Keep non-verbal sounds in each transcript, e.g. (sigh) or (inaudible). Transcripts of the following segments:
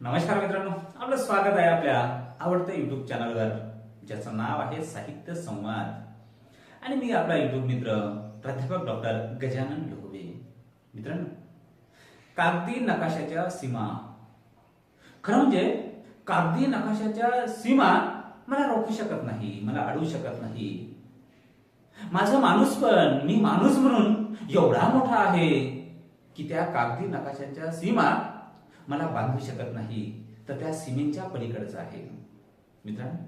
नमस्कार मित्रांनो. आपलं स्वागत आहे आपल्या आवडत्या युट्यूब चॅनलवर ज्याचं नाव आहे साहित्य संवाद. आणि मी आपला युट्यूब मित्र प्राध्यापक डॉक्टर गजानन लोहबे मित्रांनो कागदी नकाशाच्या सीमा. खरं म्हणजे कागदी नकाशाच्या सीमा मला रोखू शकत नाही मला अडवू शकत नाही. माझं माणूस पण मी माणूस म्हणून एवढा मोठा आहे की त्या कागदी नकाशाच्या सीमा मला बांधू शकत नाही तर त्या सीमेच्या पलीकडचं आहे. मित्रांनो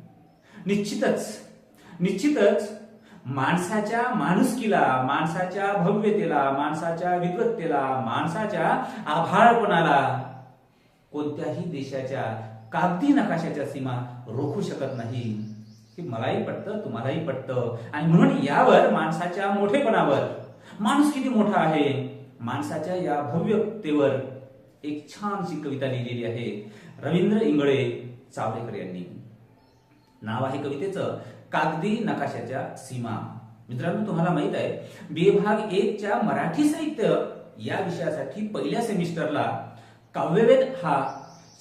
निश्चितच निश्चितच माणसाच्या माणुसकीला माणसाच्या भव्यतेला माणसाच्या विद्वत्तेला माणसाच्या आभाळपणाला कोणत्याही देशाच्या कागदी नकाशाच्या सीमा रोखू शकत नाही. हे मलाही पटतं तुम्हालाही पटतं. आणि म्हणून यावर माणसाच्या मोठेपणावर माणूस किती मोठा आहे? माणसाच्या या भव्यतेवर एक छानशी कविता लिहिलेली आहे रवींद्र इंगळे चावलेकर यांनी. नाव आहे कवितेचं कागदी नकाशाच्या सीमा. मित्रांनो तुम्हाला माहीत आहे बी भाग एक च्या मराठी साहित्य या विषयासाठी पहिल्या सेमिस्टरला काव्यवेद हा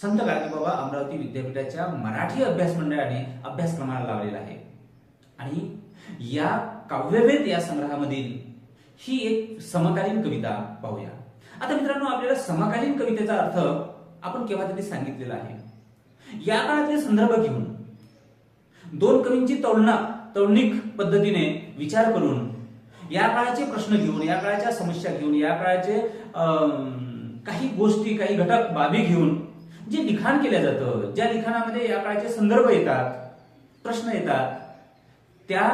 संत गाडगेबाबा अमरावती विद्यापीठाच्या मराठी अभ्यास मंडळाने अभ्यासक्रमाला लावलेला आहे. आणि या काव्यवेद या संग्रहामधील ही एक समकालीन कविता पाहूया. आता मित्रांनो आपल्याला समकालीन कवितेचा अर्थ आपण केव्हा तरी सांगितलेला आहे. या काळातले संदर्भ घेऊन दोन कवींची तौलना तौलनिक पद्धतीने विचार करून या काळाचे प्रश्न घेऊन या काळाच्या समस्या घेऊन या काळाचे काही गोष्टी काही घटक बाबी घेऊन जे लिखाण केलं जातं ज्या लिखाणामध्ये या काळाचे संदर्भ येतात प्रश्न येतात त्या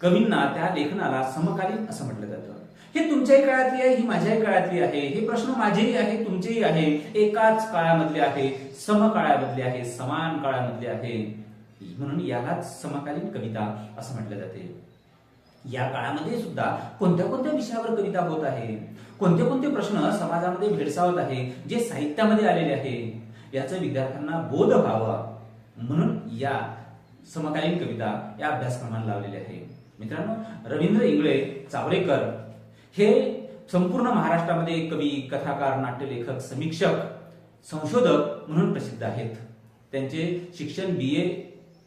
कवींना त्या लेखनाला समकालीन असं म्हटलं जातं. हे तुमच्याही काळातली आहे ही माझ्याही काळातली आहे हे प्रश्न माझेही आहे तुमचेही आहे. एकाच काळामधले आहे समकाळामधले आहे समान काळामधले आहे. म्हणून यालाच समकालीन कविता असं म्हटलं जाते. या काळामध्ये सुद्धा कोणत्या कोणत्या विषयावर कविता होत आहे? कोणते कोणते प्रश्न समाजामध्ये भेडसावत आहे जे साहित्यामध्ये आलेले आहे? याचं विद्यार्थ्यांना बोध व्हावा. म्हणून या समकालीन कविता या अभ्यासक्रमाला लावलेल्या आहे मित्रांनो रवींद्र इंगळे चावरेकर हे संपूर्ण महाराष्ट्रामध्ये कवी कथाकार नाट्यलेखक समीक्षक संशोधक म्हणून प्रसिद्ध आहेत. त्यांचे शिक्षण बी A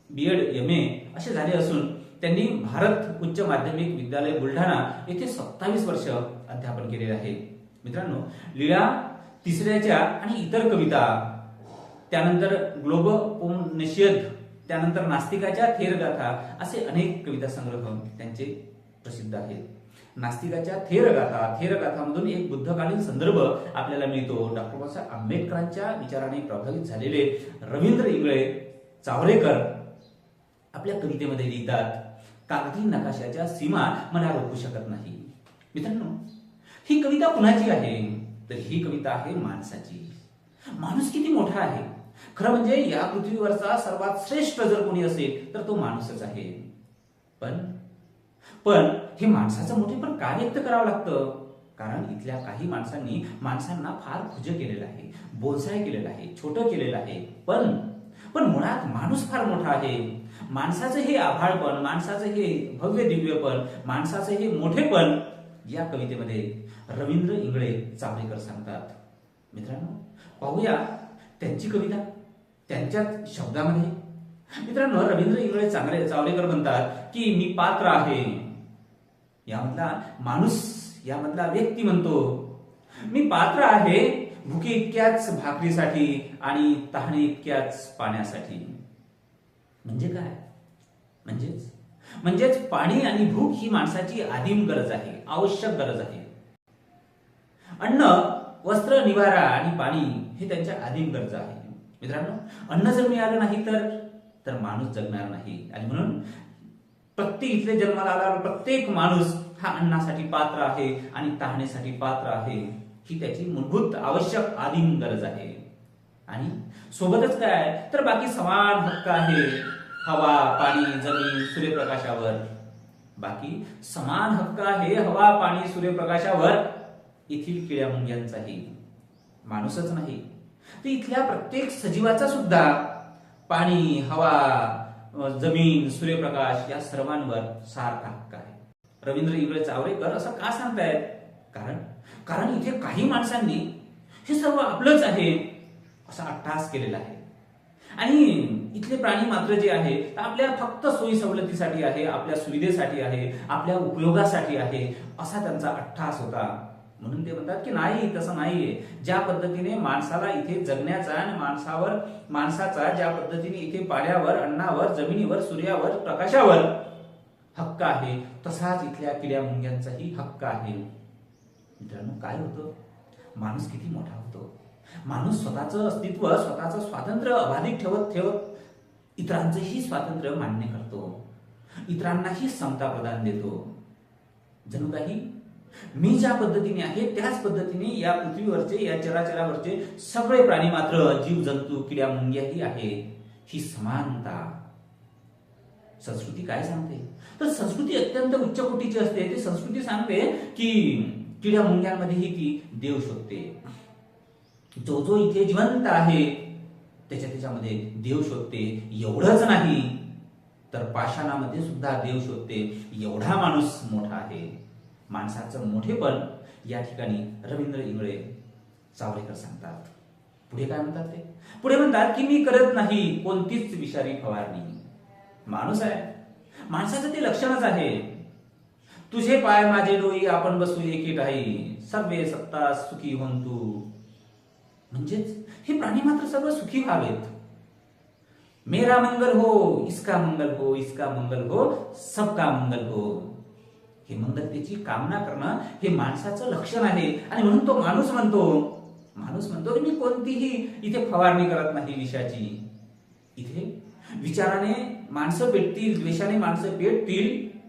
B Ed M A असे झाले असून त्यांनी भारत उच्च माध्यमिक विद्यालय बुलढाणा येथे सत्तावीस वर्ष अध्यापन केलेले आहे. मित्रांनो लीळा तिसऱ्याच्या आणि इतर कविता त्यानंतर ग्लोब निषेध त्यानंतर नास्तिकाच्या थेरगाथा असे अनेक कविता संग्रह त्यांचे प्रसिद्ध आहेत. नास्तिकाच्या थेरगाथा थेरगाथामधून एक बुद्धकालीन संदर्भ आपल्याला मिळतो. डॉक्टर बाबासाहेब आंबेडकरांच्या विचाराने प्रभावित झालेले रवींद्र इंगळे चावरेकर आपल्या कवितेमध्ये लिहितात कागदी नकाशाच्या सीमा मला रोखू शकत नाही. मित्रांनो ही कविता कुणाची आहे? तर ही कविता आहे माणसाची. माणूस किती मोठा आहे? खरं म्हणजे या पृथ्वीवरचा सर्वात श्रेष्ठ जर कोणी असेल तर तो माणूसच आहे. पण पण हे माणसाचं मोठेपण का व्यक्त करावं लागतं. कारण इथल्या काही माणसांनी माणसांना फार खुज केलेलं आहे बोलसाय केलेलं आहे छोटं केलेलं आहे. पण पण मुळात माणूस फार मोठा आहे. माणसाचं हे आभाळपण माणसाचं हे भव्य दिव्यपण माणसाचं हे मोठेपण या कवितेमध्ये रवींद्र इंगळे चावडेकर सांगतात. मित्रांनो पाहूया त्यांची कविता त्यांच्याच शब्दामध्ये. मित्रांनो रवींद्र इंगळे चांगले चावलेकर म्हणतात की मी पात्र आहे. यामधला माणूस यामधला व्यक्ती म्हणतो. मी पात्र आहे भुके इतक्याच भाकरीसाठी आणि तहाने इतक्याच पाण्यासाठी. म्हणजे काय? म्हणजेच? म्हणजेच पाणी आणि भूक ही माणसाची आदिम गरज आहे आवश्यक गरज आहे. अन्न वस्त्र निवारा आणि पाणी हे त्यांच्या आदिम गरज आहे. मित्रांनो अन्न जर मिळालं नाही तर तर माणूस जगणार नाही. आणि म्हणून प्रत्येक इथले जन्माला आला प्रत्येक माणूस हा अन्नासाठी पात्र आहे आणि तहानेसाठी पात्र आहे ही त्याची मूलभूत आवश्यक आदिम गरज आहे. आणि सोबतच काय? तर बाकी समान हक्क आहे. हवा पाणी जमीन सूर्यप्रकाशावर. बाकी समान हक्क आहे हवा पाणी सूर्यप्रकाशावर. येथील किड्या मुंग्यांचाही माणूसच नाही. तर इथल्या प्रत्येक सजीवाचा सुद्धा पाणी हवा जमीन सूर्यप्रकाश या सर्वांवर सारखा हक्क आहे. रवींद्र इंग्रज चावरेकर असं का सांगतायत? कारण कारण इथे काही माणसांनी हे सर्व आपलंच आहे असा अट्टहास केलेला आहे. आणि इथले प्राणी मात्र जे आहे आपल्या फक्त सोयी सवलतीसाठी आहे आपल्या सुविधेसाठी आहे आपल्या उपयोगासाठी आहे असा त्यांचा अट्टहास होता. म्हणून ते म्हणतात की नाही तसं नाहीये. ज्या पद्धतीने माणसाला इथे जगण्याचा आणि माणसावर माणसाचा ज्या पद्धतीने इथे पाण्यावर अन्नावर जमिनीवर सूर्यावर प्रकाशावर हक्क आहे तसाच इथल्या किड्या मुंग्यांचाही हक्क आहे. मित्रांनो काय होतं? माणूस किती मोठा होतो. माणूस स्वतःचं अस्तित्व स्वतःचं स्वातंत्र्य अबाधित ठेवत ठेवत इतरांचंही स्वातंत्र्य मान्य करतो. इतरांनाही समता प्रदान देतो. जणू काही मी ज्या पद्धतीने आहे त्याच पद्धतीने या पृथ्वीवरचे या चराचरावरचे सगळे प्राणी मात्र जीव जंतू किड्या मुंग्याही आहे. ही समानता संस्कृती काय सांगते? तर संस्कृती अत्यंत उच्च कोटीची असते. ती संस्कृती सांगते की किड्या मुंग्यांमध्येही ती देव शोधते. जो जो इथे जिवंत आहे त्याच्या त्याच्यामध्ये देव शोधते. एवढंच नाही तर पाषाणामध्ये सुद्धा देव शोधते. एवढा माणूस मोठा आहे. माणसाचं मोठेपण या ठिकाणी रवींद्र इंगळे चावरेकर सांगतात. पुढे काय म्हणतात ते? पुढे म्हणतात की मी करत नाही कोणतीच विषारी फवारणी. माणूस आहे. माणसाचं ते लक्षणच आहे. तुझे पाय माझे डोई आपण बसू एक ठाई सर्वे सत्ता सुखी होन तू. म्हणजेच हे प्राणी मात्र सर्व सुखी व्हावेत. मेरा मंगल हो इसका मंगल हो इसका मंगल हो सबका मंगल हो. हे मंगलतेची कामना करणं हे माणसाचं लक्षण आहे. आणि म्हणून तो माणूस म्हणतो माणूस म्हणतो की मी कोणतीही इथे फवारणी करत नाही विषयाची. इथे विचाराने माणसं पेटतील द्वेषाने माणसं पेटतील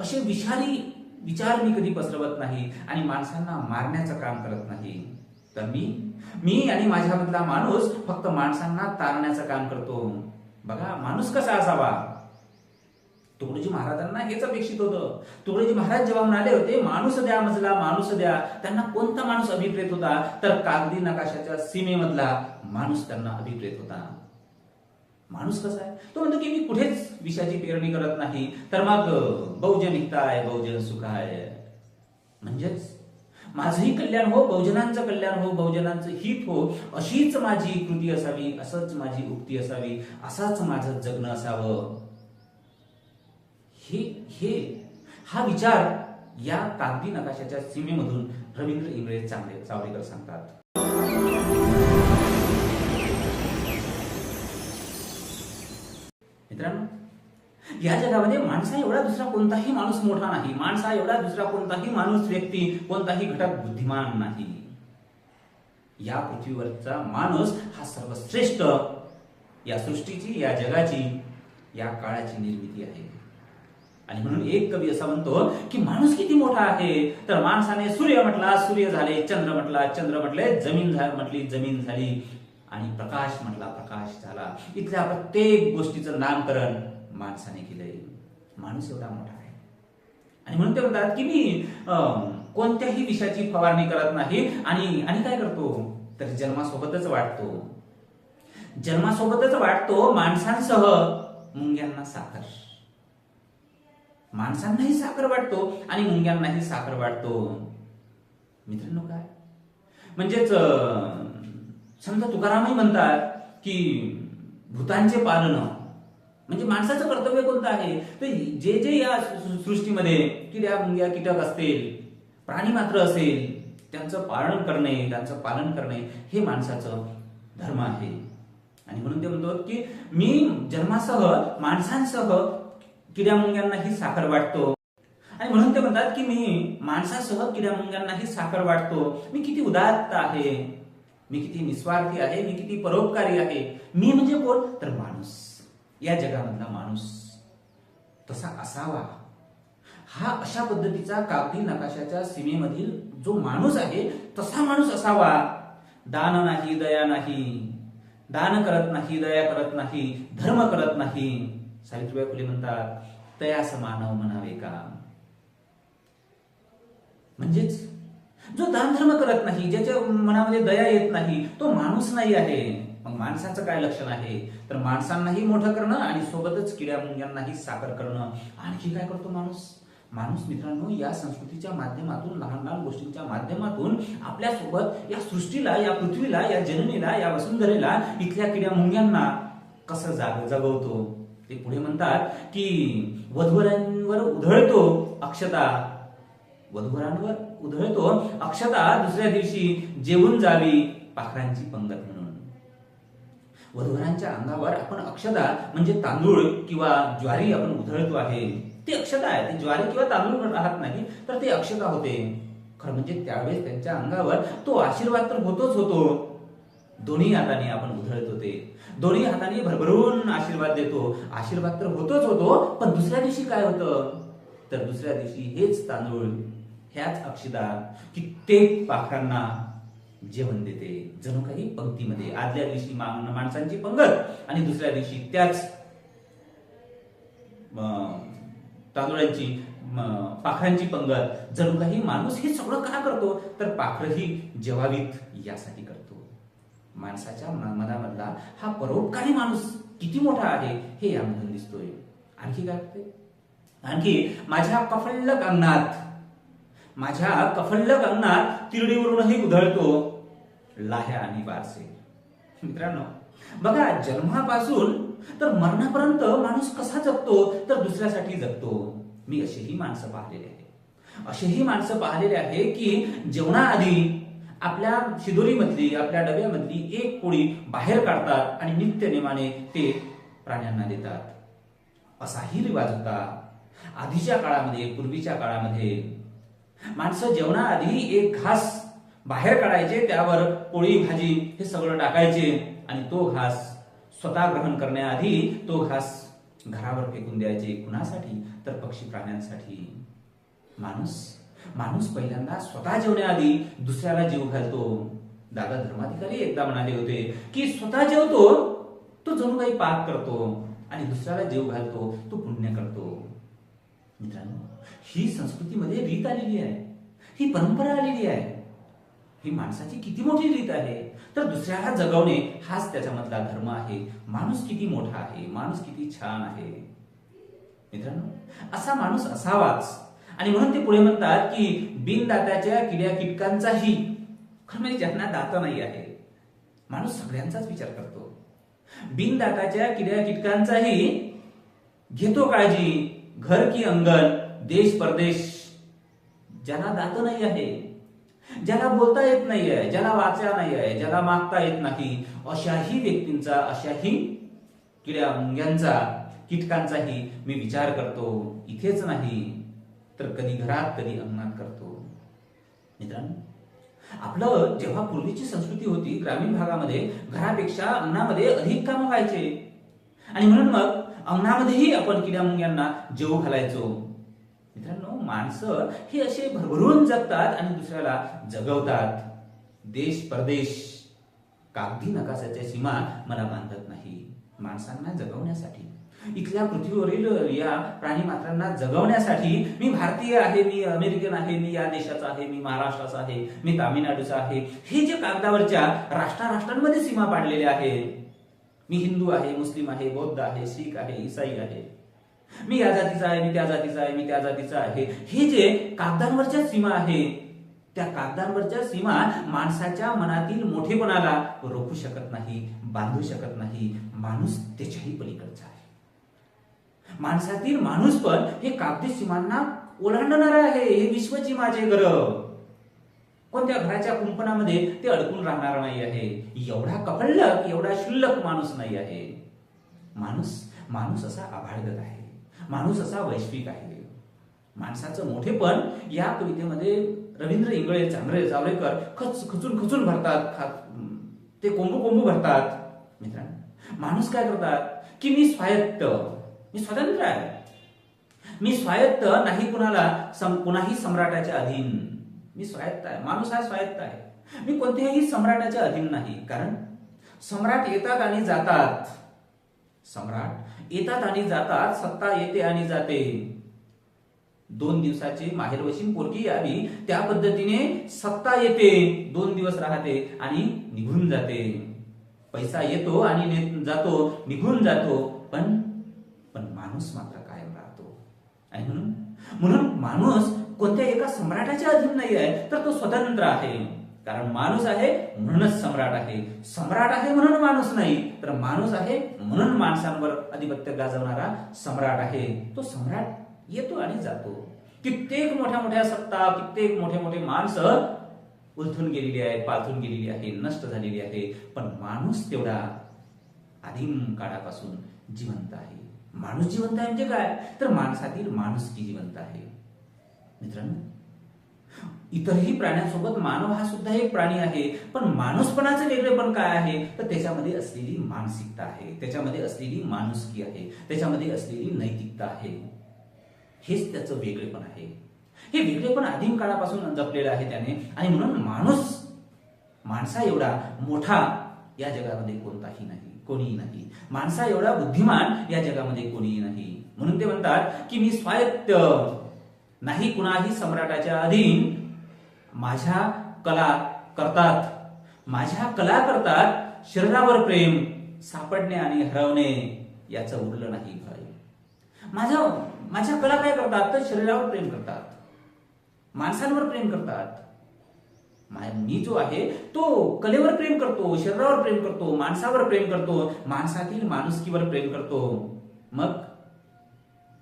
असे विषारी विचार मी कधी पसरवत नाही आणि माणसांना मारण्याचं काम करत नाही. तर मी मी आणि माझ्यामधला माणूस फक्त माणसांना तारण्याचं काम करतो. बघा माणूस कसा असावा? तुकडोजी महाराजांना हेच अपेक्षित होतं. तुकडोजी महाराज जेव्हा म्हणाले होते माणूस द्या मजला माणूस द्या त्यांना कोणता माणूस अभिप्रेत होता? तर कागदी नकाशाच्या सीमेमधला माणूस त्यांना अभिप्रेत होता. माणूस कसा आहे? तो म्हणतो की मी कुठेच विषयाची पेरणी करत नाही. तर मग बहुजन हिताय बहुजन सुखाय. म्हणजेच माझंही कल्याण हो बहुजनांचं कल्याण हो बहुजनांचं हित हो अशीच माझी कृती असावी असंच माझी उक्ती असावी असाच माझं जगणं असावं. हे हे हा विचार या कागदी नकाशाच्या सीमेमधून रवींद्र इंगळे चांगले चावडेकर सांगतात मित्रांनो या जगामध्ये माणसा एवढा दुसरा कोणताही माणूस मोठा नाही. माणसा एवढा दुसरा कोणताही माणूस व्यक्ती कोणताही घटक बुद्धिमान नाही. या पृथ्वीवरचा माणूस हा सर्वश्रेष्ठ. या सृष्टीची या जगाची या काळाची निर्मिती आहे. आणि म्हणून एक कवी असा म्हणतो की माणूस किती मोठा आहे? तर माणसाने सूर्य म्हटला सूर्य झाले चंद्र म्हटला चंद्र म्हटले जमीन झा म्हटली जमीन झाली. आणि प्रकाश म्हटला प्रकाश झाला. इथल्या प्रत्येक गोष्टीचं नामकरण माणसाने केलंय. माणूस एवढा मोठा आहे. आणि म्हणून ते म्हणतात की मी कोणत्याही विषयाची फवारणी करत नाही. आणि आणि काय करतो? तर जन्मासोबतच वाटतो. जन्मासोबतच वाटतो माणसांसह मुंग्यांना साखर. माणसांनाही साखर वाटतो आणि मुंग्यांनाही साखर वाटतो. मित्रांनो काय? म्हणजेच समजा संत तुकारामही म्हणतात की भूतांचे पालन म्हणजे माणसाचं कर्तव्य कोणतं आहे? तर जे जे या सृष्टीमध्ये किड्या मुंग्या कीटक असतील प्राणी मात्र असेल त्यांचं पालन करणे त्यांचं पालन करणे हे माणसाचं धर्म आहे. आणि म्हणून ते म्हणतो की मी जन्मासह माणसांसह किड्यामुंग्यांनाही साखर वाटतो. आणि म्हणून ते म्हणतात की मी माणसासह किड्या मुंग्यांनाही साखर वाटतो. मी किती उदात्त आहे. मी किती निस्वार्थी आहे. मी किती परोपकारी आहे. मी म्हणजे कोण? तर माणूस. या जगामधला माणूस तसा असावा. हा अशा पद्धतीचा कागदी नकाशाच्या सीमेमधील जो माणूस आहे तसा माणूस असावा. दान नाही दया नाही दान करत नाही दया करत नाही धर्म करत नाही. सावित्रीबाई फुले म्हणतात तयास मानव म्हणावे का? म्हणजेच जो दान धर्म करत नाही ज्याच्या मनामध्ये दया येत नाही तो माणूस नाही आहे. मग माणसाचं काय लक्षण आहे? तर माणसांनाही मोठं करणं आणि सोबतच किड्या मुंग्यांनाही साखर करणं. आणखी काय करतो माणूस? माणूस मित्रांनो या संस्कृतीच्या माध्यमातून लहान लहान गोष्टींच्या माध्यमातून आपल्यासोबत या सृष्टीला या पृथ्वीला या जननीला या वसुंधरेला इथल्या किड्या मुंग्यांना कसं जाग जगवतो? ते पुढे म्हणतात की वधूवरांवर उधळतो अक्षता. वधूवरांवर उधळतो अक्षता. दुसऱ्या दिवशी जेवून जावी पाखरांची पंगत म्हणून. वधूवरांच्या अंगावर आपण अक्षता म्हणजे तांदूळ किंवा ज्वारी आपण उधळतो आहे. ती अक्षता आहे. ती ज्वारी किंवा तांदूळ राहत नाही तर ते अक्षता होते. खरं म्हणजे त्यावेळेस त्यांच्या अंगावर तो आशीर्वाद तर होतोच होतो. दोन्ही हाताने आपण उधळत होते दोन्ही हाताने भरभरून आशीर्वाद देतो. आशीर्वाद तर होतोच होतो पण दुसऱ्या दिवशी काय होतं? तर दुसऱ्या दिवशी हेच तांदूळ ह्याच अक्षदा कित्येक पाखरांना जेवण देते जणू काही पंक्तीमध्ये. आदल्या दिवशी माणसांची पंगत आणि दुसऱ्या दिवशी त्याच अं, तांदुळांची पाखरांची पंगत. जणू काही माणूस हे सगळं का करतो? तर पाखर ही जेवावीत यासाठी करतो. माणसाच्या म- मनामधला हा परोपकारी माणूस किती मोठा आहे हे यामधून दिसतोय. आणखी काय वाटतंय? आणखी माझ्या कफल्लक अंगणात माझ्या कफल्लक अंगणात तिरडीवरूनही उधळतो. लाह्या आणि बारसे मित्रांनो (laughs) बघा जन्मापासून तर मरणापर्यंत माणूस कसा जगतो तर दुसऱ्यासाठी जगतो. मी असेही माणसं पाहिलेले आहे. असेही माणसं पाहिलेले आहे की जेवणाआधी आपल्या शिदोरीमधली आपल्या डब्यामधली एक पोळी बाहेर काढतात आणि नित्य नेमाने ते प्राण्यांना देतात. असाही रिवाज होता आधीच्या काळामध्ये पूर्वीच्या काळामध्ये. माणसं जेवणाआधी एक घास बाहेर काढायचे त्यावर पोळी भाजी हे सगळं टाकायचे आणि तो घास स्वतः ग्रहण करण्याआधी तो घास घरावर फेकून द्यायचे कुणासाठी? तर पक्षी प्राण्यांसाठी. माणूस. माणूस पहिल्यांदा स्वतः जेवण्याआधी दुसऱ्याला जीव घालतो. दादा धर्माधिकारी एकदा म्हणाले होते की स्वतः जेवतो तो जणू काही पाप करतो आणि दुसऱ्याला जीव घालतो तो पुण्य करतो. मित्रांनो ही संस्कृतीमध्ये रीत आलेली आहे. ही परंपरा आलेली आहे. ही माणसाची किती मोठी रीत आहे? तर दुसऱ्याला जगवणे हाच त्याच्यामधला धर्म आहे. माणूस किती मोठा आहे? माणूस किती छान आहे. मित्रांनो असा माणूस असावाच. आणि म्हणून ते पुढे म्हणतात की बिनदात्याच्या किड्या किटकांचाही. खरं म्हणजे ज्यांना दात नाही आहे माणूस सगळ्यांचाच विचार करतो. बिनदाताच्या किड्या किटकांचाही घेतो काळजी. घर की अंगण देश परदेश. ज्यांना दात नाही आहे ज्याला बोलता येत नाही आहे ज्याला वाचा नाही आहे ज्याला मागता येत नाही अशाही व्यक्तींचा अशाही किड्या मुंग्यांचा कीटकांचाही मी विचार करतो. इथेच नाही तर कधी घरात कधी अंगणात करतो. मित्रांनो आपलं जेव्हा पूर्वीची संस्कृती होती ग्रामीण भागामध्ये घरापेक्षा अंगणामध्ये अधिक कामं व्हायचे. आणि म्हणून मग अंगणामध्येही आपण किड्या मुंग्यांना जेव घालायचो. मित्रांनो माणसं हे असे भरभरून जगतात आणि दुसऱ्याला जगवतात. देश परदेश. कागदी नकाशाच्या सीमा मला बांधत नाही. माणसांना जगवण्यासाठी. इथल्या पृथ्वीवरील या प्राणी मात्रांना जगवण्यासाठी मी भारतीय आहे मी अमेरिकन आहे मी या देशाचा आहे मी महाराष्ट्राचा आहे मी तामिळनाडूचा आहे. हे जे कागदावरच्या राष्ट्राराष्ट्रांमध्ये सीमा पाडलेल्या आहेत. मी हिंदू आहे मुस्लिम आहे बौद्ध आहे शीख आहे इसाई आहे. मी या जातीचा आहे मी त्या जातीचा आहे मी त्या जातीचा आहे. हे जे कागदांवरच्या सीमा आहे त्या कागदांवरच्या सीमा माणसाच्या मनातील मोठेपणाला रोखू शकत नाही बांधू शकत नाही. माणूस त्याच्याही पलीकडचा आहे. माणसातील माणूस पण हे कागदी सीमांना ओलांडणार आहे. हे विश्वची माझे घर. कोणत्या घराच्या कुंपणामध्ये ते अडकून राहणार नाही आहे. एवढा कपल्लक एवढा शुल्लक माणूस नाही आहे. माणूस माणूस असा आभाळगत आहे. माणूस असा वैश्विक आहे. माणसाचं मोठेपण या कवितेमध्ये रवींद्र इंगळे चांद्रे जावळेकर खच खचून खचून भरतात खा- ते कोंबू कोंबू भरतात. मित्रांनो माणूस काय करतात? की मी स्वायत्त मी स्वतंत्र आहे. मी स्वायत्त नाही कुणाला सम- कुणाही सम्राटाच्या अधीन. मी स्वायत्त आहे. माणूस हा स्वायत्त आहे. मी कोणत्याही सम्राटाच्या अधीन नाही. कारण सम्राट येतात आणि जातात. सम्राट. येतात आणि जातात सत्ता येते आणि जाते. दोन दिवसाची माहेरवशीन पोरगी यावी त्या पद्धतीने सत्ता येते दोन दिवस राहते आणि निघून जाते. पैसा येतो आणि जातो निघून जातो पण पण माणूस मात्र कायम राहतो. आणि म्हणून? म्हणून माणूस कोणत्या एका सम्राटाच्या अधीन नाही आहे तर तो स्वतंत्र आहे. कारण माणूस आहे म्हणूनच सम्राट आहे. सम्राट आहे म्हणून माणूस नाही तर माणूस आहे म्हणून माणसांवर अधिपत्य गाजवणारा सम्राट आहे. तो सम्राट येतो आणि जातो. कित्येक मोठ्या मोठ्या सत्ता कित्येक मोठे मोठे माणसं उलथून गेलेली आहे पालथून गेलेली आहे नष्ट झालेली आहे. पण माणूस तेवढा आदिम काळापासून जिवंत आहे. माणूस जिवंत आहे म्हणजे काय? तर माणसातील माणूस की जिवंत आहे. मित्रांनो इतरही प्राण्यांसोबत मानव हा सुद्धा एक प्राणी आहे. पण माणूसपणाचं वेगळेपण काय आहे? तर त्याच्यामध्ये असलेली मानसिकता आहे. त्याच्यामध्ये असलेली माणुसकी आहे. त्याच्यामध्ये असलेली नैतिकता आहे. हेच त्याचं वेगळेपण आहे. हे वेगळेपण आदिम काळापासून जपलेलं आहे त्याने. आणि म्हणून माणूस माणसा एवढा मोठा या जगामध्ये कोणताही नाही कोणीही नाही. माणसा एवढा बुद्धिमान या जगामध्ये कोणीही नाही. म्हणून ते म्हणतात की मी स्वायत्त नाही कुणाही सम्राटाच्या अधीन माझ्या कला करतात. माझ्या कला करतात. शरीरावर प्रेम सापडणे आणि हरवणे याचं उरलं नाही भाई. माझ्या माझ्या कला काय करतात? तर शरीरावर प्रेम करतात. माणसांवर प्रेम करतात. मा- मी जो आहे तो कलेवर प्रेम करतो शरीरावर प्रेम करतो माणसावर प्रेम करतो माणसातील माणुसकीवर प्रेम करतो. मग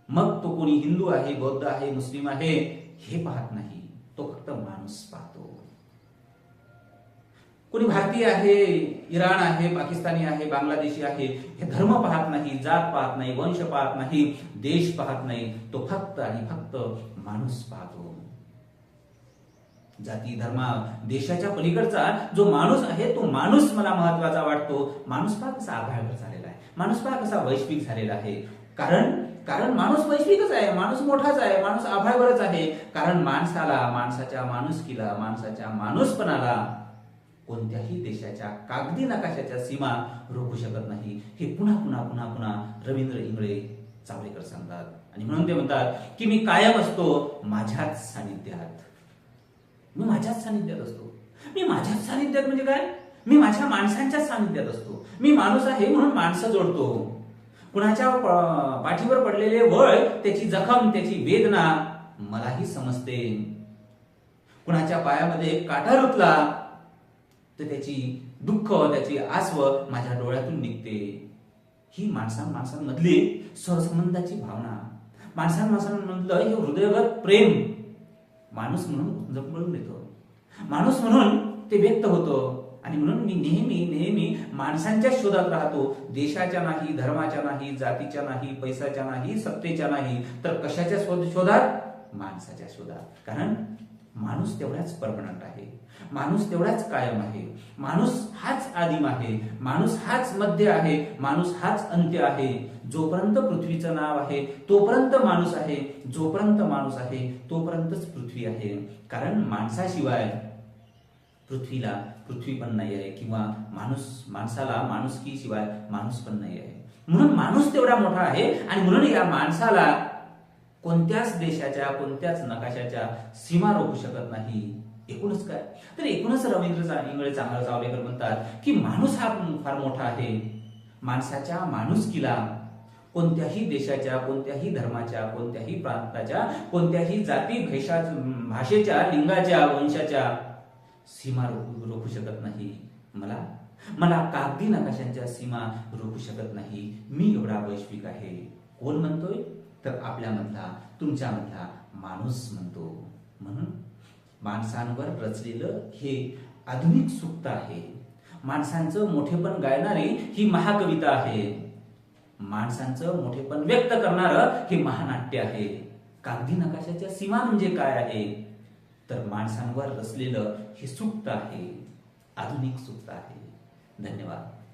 मग तो कोणी हिंदू आहे बौद्ध आहे मुस्लिम आहे हे पाहत नाही. तो फक्त माणूस पाहतो. कोणी भारतीय आहे इराण आहे पाकिस्तानी आहे बांगलादेशी आहे हे धर्म पाहत नाही जात पाहत नाही वंश पाहत नाही देश पाहत नाही तो फक्त आणि फक्त माणूस पाहतो. जाती धर्मा देशाच्या पलीकडचा जो माणूस आहे तो माणूस मला महत्त्वाचा वाटतो. माणूस पहा कसा आभाळभर झालेला आहे. माणूस पहा कसा वैश्विक झालेला आहे. कारण कारण माणूस वैश्विकच आहे माणूस मोठाच आहे माणूस आभाळवरच आहे. कारण माणसाला माणसाच्या माणुसकीला माणसाच्या माणूसपणाला कोणत्याही देशाच्या कागदी नकाशाच्या सीमा रोखू शकत नाही. हे पुन्हा पुन्हा पुन्हा पुन्हा रवींद्र इंगळे चावडेकर सांगतात. आणि म्हणून ते म्हणतात की मी कायम असतो माझ्याच सानिध्यात. मी माझ्याच सानिध्यात असतो. मी माझ्याच सानिध्यात म्हणजे काय? मी माझ्या माणसांच्याच सानिध्यात असतो. मी माणूस आहे म्हणून माणसं जोडतो. कुणाच्या प- पाठीवर पडलेले वळ त्याची जखम त्याची वेदना मलाही समजते. कुणाच्या पायामध्ये काटा रुतला तर त्याची दुःख त्याची आसव माझ्या डोळ्यातून निघते. ही माणसां माणसांमधली सहसंबंधाची भावना. माणसां माणसांमधलं हे हृदयगत प्रेम माणूस म्हणून जपळून देतो माणूस म्हणून ते व्यक्त होतं. आणि म्हणून मी नेहमी नेहमी माणसांच्या शोधात राहतो. देशाच्या नाही धर्माच्या नाही जातीच्या नाही पैशाच्या नाही सत्तेच्या नाही तर कशाच्या शोधात? माणसाच्या शोधात. कारण माणूस तेवढाच परमनंट आहे. माणूस तेवढाच कायम आहे. माणूस हाच आदिम आहे. माणूस हाच मध्य आहे. माणूस हाच अंत्य आहे. जोपर्यंत पृथ्वीचं नाव आहे तोपर्यंत माणूस आहे. जोपर्यंत माणूस आहे तोपर्यंतच पृथ्वी आहे. कारण माणसाशिवाय पृथ्वीला पृथ्वी पण नाही आहे किंवा माणूस माणसाला माणुसकीशिवाय माणूस पण नाही आहे. म्हणून माणूस तेवढा मोठा आहे आणि म्हणून या माणसाला कोणत्याच देशाच्या कोणत्याच नकाशाच्या सीमा रोखू शकत नाही. एकूणच काय? तर एकूणच रवींद्र चा- इंगळे चांगलं चावलेकर म्हणतात की माणूस हा फार मोठा आहे. माणसाच्या माणुसकीला कोणत्याही देशाच्या कोणत्याही धर्माच्या कोणत्याही प्रांताच्या कोणत्याही जाती भेषा भाषेच्या लिंगाच्या वंशाच्या सीमा रोखू रोखू शकत नाही. मला मला कागदी नकाशांच्या सीमा रोखू शकत नाही. मी एवढा वैश्विक आहे. कोण म्हणतोय? तर आपल्यामधला तुमच्यामधला माणूस म्हणतो. म्हणून माणसांवर रचलेलं हे आधुनिक सुक्त आहे. माणसांचं मोठेपण गायणारी ही महाकविता आहे. माणसांचं मोठेपण व्यक्त करणारं हे महानाट्य आहे. कागदी नकाशाच्या सीमा म्हणजे काय आहे? तर माणसांवर रचलेलं हे सुप्त आहे आधुनिक सुप्त आहे. धन्यवाद.